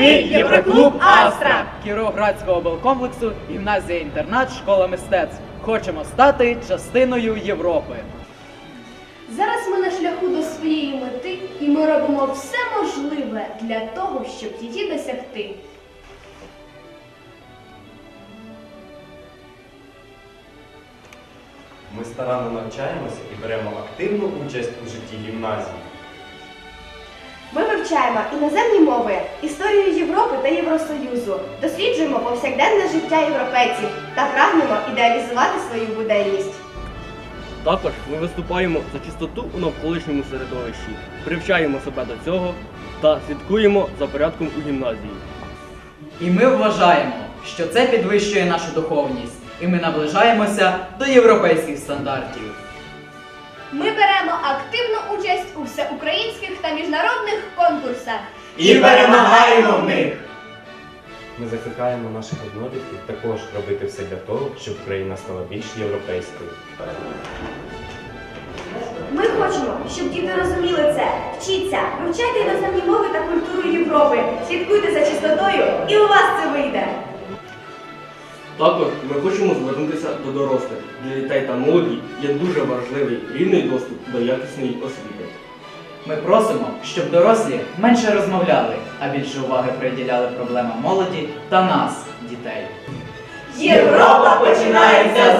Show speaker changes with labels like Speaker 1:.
Speaker 1: Ми Євроклуб Астра.
Speaker 2: Кіровоградського облкомплексу, гімназія-інтернат, школа мистецтв. Хочемо стати частиною Європи.
Speaker 1: Зараз ми на шляху до своєї мети, і ми робимо все можливе для того, щоб її досягти.
Speaker 3: Ми старанно навчаємося і беремо активну участь у житті гімназії.
Speaker 4: Вивчаємо іноземні мови, історію Європи та Євросоюзу, досліджуємо повсякденне життя європейців та прагнемо ідеалізувати свою буденність.
Speaker 5: Також ми виступаємо за чистоту у навколишньому середовищі, привчаємо себе до цього та слідкуємо за порядком у гімназії.
Speaker 2: І ми вважаємо, що це підвищує нашу духовність, і ми наближаємося до європейських стандартів.
Speaker 1: Ми беремо активну
Speaker 3: І перемагаємо в них! Ми закликаємо наших однолітків також робити все для того, щоб Україна стала більш європейською.
Speaker 4: Ми хочемо, щоб діти розуміли це. Вчіться, вивчайте іноземні мови та культуру Європи, слідкуйте за чистотою, і у вас це вийде.
Speaker 5: Також ми хочемо звернутися до дорослих. Для дітей та молоді є дуже важливий рівний доступ до якісної освіти.
Speaker 2: Ми просимо, щоб дорослі менше розмовляли, а більше уваги приділяли проблемам молоді та нас, дітей.
Speaker 4: Європа починається з!